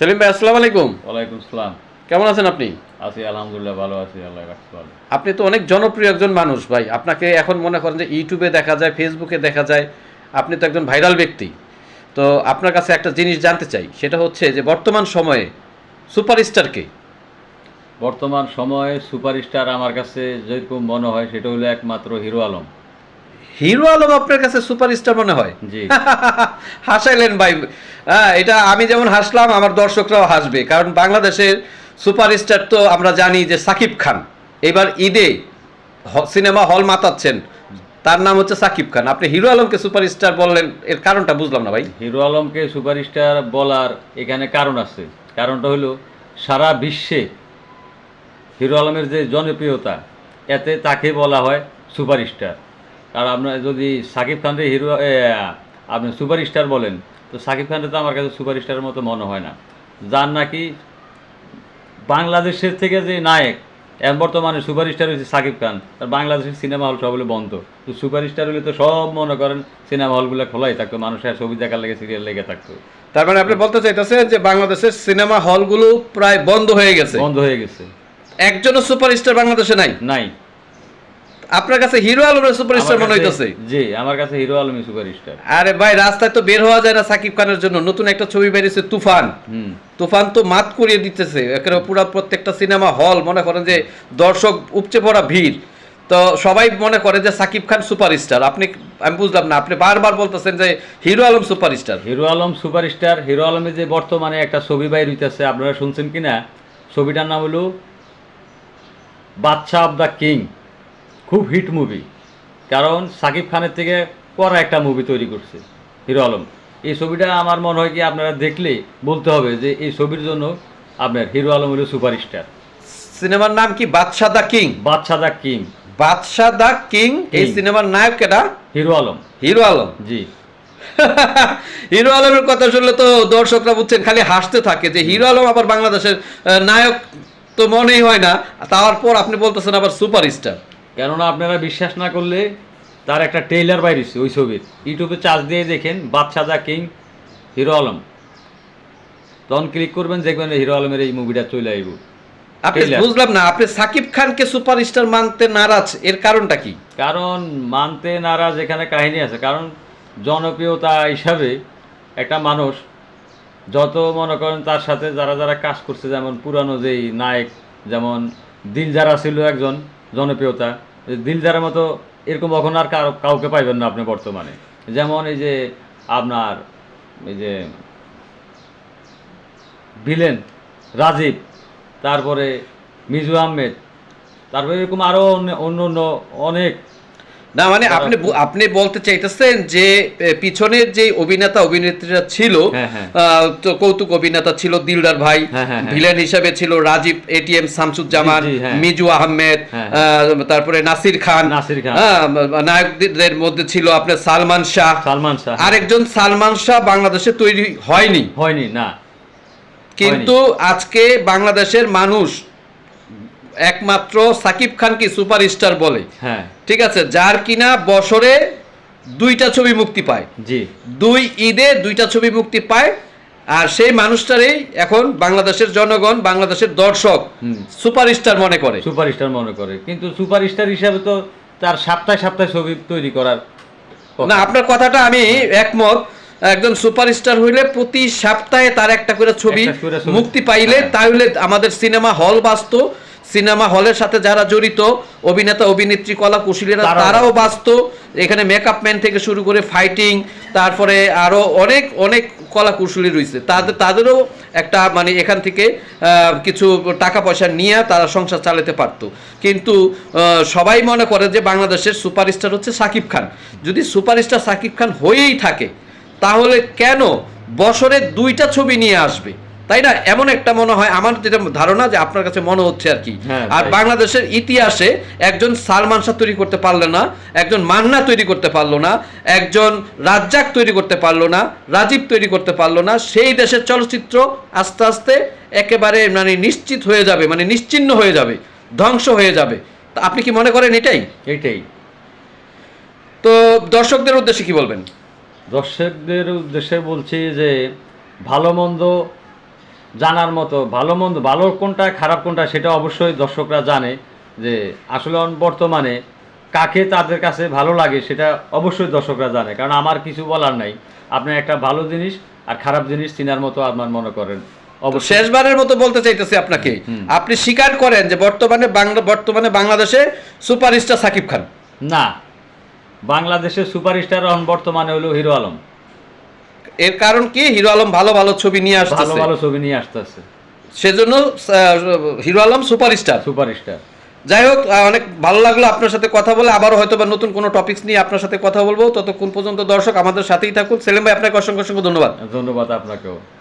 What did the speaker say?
সেলিম ভাই আসসালামু আলাইকুম। ওয়ালাইকুম আসসালাম। কেমন আছেন আপনি? আছি আলহামদুলিল্লাহ ভালো আছি আল্লাহ ভালো। আপনি তো অনেক জনপ্রিয় একজন মানুষ ভাই। আপনাকে এখন মনে করেন যে ইউটিউবে দেখা যায় ফেসবুকে দেখা যায় আপনি তো একজন ভাইরাল ব্যক্তি। তো আপনার কাছে একটা জিনিস জানতে চাই সেটা হচ্ছে যে বর্তমান সময়ে সুপারস্টারকে বর্তমান সময়ে সুপারস্টার আমার কাছে যেরকম মনে হয় সেটা হলো একমাত্র হিরো আলম। হিরো আলম আপনার কাছে সুপারস্টার মনে হয়? জি। হাসাইলেন ভাই। এটা আমি যেমন হাসলাম আমার দর্শকরাও হাসবে। কারণ বাংলাদেশের সুপারস্টার তো আমরা জানি যে সাকিব খান। এবার ঈদে সিনেমা হল মাতাচ্ছেন। তার নাম হচ্ছে সাকিব খান। আপনি হিরো আলমকে সুপারস্টার বললেন এর কারণটা বুঝলাম না ভাই। হিরো আলমকে সুপারস্টার বলার এখানে কারণ আছে। কারণটা হলো সারা বিশ্বে হিরো আলমের যে জনপ্রিয়তা এতে তাকে বলা হয় সুপারস্টার। আর আপনার যদি সাকিব খানকে হিরো আপনি সুপারস্টার বলেন তো সাকিব খানকে তো আমার কাছে সুপারস্টারের মতো মনে হয় না। যার নাকি বাংলাদেশের থেকে যে নায়ক এখন বর্তমানে সুপারস্টার হয়েছে সাকিব খান আর বাংলাদেশের সিনেমা হল সবগুলো বন্ধ। তো সুপারস্টার হলে তো সব মনে করেন সিনেমা হলগুলো খোলাই থাকতো মানুষের ছবি দেখার লেগে সিরিয়াল লেগে থাকতো। তার মানে আপনি বলতে চাইতেছেন যে বাংলাদেশের সিনেমা হলগুলো প্রায় বন্ধ হয়ে গেছে? বন্ধ হয়ে গেছে। একজনও সুপারস্টার বাংলাদেশে নাই? নাই। আপনার কাছে হিরো আলমের সুপারস্টার মনে হইতেছে? জি আমার কাছে হিরো আলমী সুপারস্টার। আরে ভাই রাস্তায় তো বের হওয়া যায় না সাকিব খানের জন্য। নতুন একটা ছবি বেরিয়েছে তুফান। হুম। তুফান তো মাত করিয়ে দিতেছে। একেবারে পুরো প্রত্যেকটা সিনেমা হল মনে করেন যে দর্শক উপচে পড়া ভিড়। তো সবাই মনে করে যে সাকিব খান সুপারস্টার। আপনি আমি বুঝলাম না আপনি বারবার বলতেছেন যে hero Alom superstar. Hero Alom superstar Hero আলমের যে বর্তমানে একটা ছবি বাইর হইতেছে আপনারা শুনছেন কি না ছবিটার নাম হলো বাচ্চা অফ দ্য কিং। খুব হিট মুভি। কারণ সাকিব খানের থেকে করা একটা মুভি তৈরি করছে হিরো আলম। এই ছবিটা আমার মনে হয় কি আপনারা দেখলে বলতে হবে যে এই ছবির জন্য আপনার হিরো আলম হলো সুপারস্টার। সিনেমার নাম কি? বাদশাহ দা কিং? বাচ্চা দা কিং। বাদশাহ দা কিং এই সিনেমার নায়ক কেটা হিরো আলম। হিরো আলম। জি। হিরো আলমের কথা শুনলে তো দর্শকরা বুঝছেন খালি হাসতে থাকে যে হিরো আলম আবার বাংলাদেশের নায়ক তো মনেই হয় না তারপর আপনি বলতেছেন আবার সুপারস্টার। কেননা আপনারা বিশ্বাস না করলে তার একটা ট্রেইলার বাইরেছে ওই ছবির। ইউটিউবে চার্জ দিয়ে দেখেন বাদশা দা কিং হিরো আলম। তখন ক্লিক করবেন দেখবেন হিরো আলমের এই মুভিটা চলে আইব। আপনি বুঝলাম না আপনি সাকিব খানকে সুপারস্টার মানতে নারাজ এর কারণটা কি? কারণ মানতে নারাজ এখানে কাহিনী আছে কারণ জনপ্রিয়তা হিসাবে একটা মানুষ যত মনে করেন তার সাথে যারা যারা কাজ করছে যেমন পুরানো যেই নায়ক যেমন দিল যারা ছিল একজন জনপ্রিয়তা দিল যারা মতো এরকম এখন আর কাউকে পাইবেন না আপনি বর্তমানে। যেমন এই যে আপনার এই যে ভিলেন, রাজীব, তারপরে মিজু আহমেদ, তারপরে এরকম আরও অন্য অন্য অনেক না মানে আপনি আপনি বলতে চাইতেছেন যে পিছনের যে অভিনেতা অভিনেত্রীরা ছিল হ্যাঁ, হ্যাঁ। তো কৌতুক অভিনেতা ছিল দিলদার ভাই হ্যাঁ। ভিলেন হিসেবে ছিল রাজীব এটিএম শামসুজ্জামান জি, জি, হ্যাঁ। মিজু আহমেদ তারপরে নাসির খান নাসির খান। নায়কদের মধ্যে ছিল আপনার সালমান শাহ সালমান শাহ আরেকজন সালমান শাহ বাংলাদেশে তৈরি হয়নি হয়নি না কিন্তু আজকে বাংলাদেশের মানুষ একমাত্র সাকিব খানকে সুপারস্টার বলে। হ্যাঁ। ঠিক আছে যার কিনা বছরে দুইটা ছবি মুক্তি পায়। জি। দুই ঈদে দুইটা ছবি মুক্তি পায় আর সেই মানুষটারই এখন বাংলাদেশের জনগণ বাংলাদেশের দর্শক হুম। সুপারস্টার মনে করে। সুপারস্টার মনে করে। কিন্তু সুপারস্টার হিসাবে তো তার সপ্তাহে সপ্তাহে ছবি তৈরি করার না আপনার কথাটা আমি একমত। একজন সুপারস্টার হইলে প্রতি সপ্তাহে তার একটা করে ছবি একটা করে ছবি। মুক্তি পাইলে হ্যাঁ। তাহলে আমাদের সিনেমা হল বাঁচত। সিনেমা হলের সাথে যারা জড়িত অভিনেতা অভিনেত্রী কলা কুশলীরা তারাও- বাঁচত এখানে মেকআপ ম্যান থেকে শুরু করে ফাইটিং তারপরে আরও অনেক অনেক কলা কুশলী রয়েছে। তাদের তাদেরও একটা মানে এখান থেকে কিছু টাকা পয়সা নিয়ে তারা সংসার চালাতে পারতো। কিন্তু সবাই মনে করে যে বাংলাদেশের সুপারস্টার হচ্ছে সাকিব খান। যদি সুপারস্টার সাকিব খান হয়েই থাকে তাহলে কেন বছরে দুইটা ছবি নিয়ে আসবে? তাই না? এমন একটা মনে হয় আমার যেটা ধারণা যে আপনার কাছে মনে হচ্ছে আর কি। হ্যাঁ, আর বাংলাদেশের ইতিহাসে একজন সালমান শাহ তৈরি করতে পারল না একজন মান্না তৈরি করতে পারল না একজন রাজ্জাক তৈরি করতে পারল না রাজীব তৈরি করতে পারল না সেই দেশের চলচ্চিত্র আস্তে আস্তে একেবারে মানে নিশ্চিত হয়ে যাবে মানে নিশ্চিহ্ন হয়ে যাবে ধ্বংস হয়ে যাবে। তা আপনি কি মনে করেন এটাই? এটাই। তো দর্শকদের উদ্দেশ্যে কি বলবেন? দর্শকদের উদ্দেশ্যে বলছি যে ভালো মন্দ জানার মতো ভালো মন্দ ভালো কোনটা খারাপ কোনটা সেটা অবশ্যই দর্শকরা জানে যে আসলে বর্তমানে কাকে তাদের কাছে ভালো লাগে সেটা অবশ্যই দর্শকরা জানে। কারণ আমার কিছু বলার নাই। আপনি একটা ভালো জিনিস আর খারাপ জিনিস চিনার মতো আপনার মনে করেন। শেষবারের মতো বলতে চাইতেছি আপনাকে। আপনি স্বীকার করেন যে বর্তমানে বাংলা বর্তমানে বাংলাদেশে সুপারস্টার সাকিব খান। না। বাংলাদেশের সুপারস্টার বর্তমানে হলো হিরো আলম। এর কারণ কি? হিরো আলম ভালো ভালো ছবি নিয়ে ভালো আসতেছে। ভালো ছবি নিয়ে আসতেছে। সেজন্য হিরো আলম সুপারস্টার। সুপারস্টার। যাই হোক অনেক ভালো লাগল আপনার সাথে কথা বলে। আবারও হয়তো বা নতুন কোনো টপিকস নিয়ে আপনার সাথে কথা বলব। ততক্ষণ পর্যন্ত দর্শক আমাদের সাথেই থাকুন। সেলিম ভাই আপনাকে অসংখ্য অসংখ্য ধন্যবাদ। ধন্যবাদ আপনাকেও।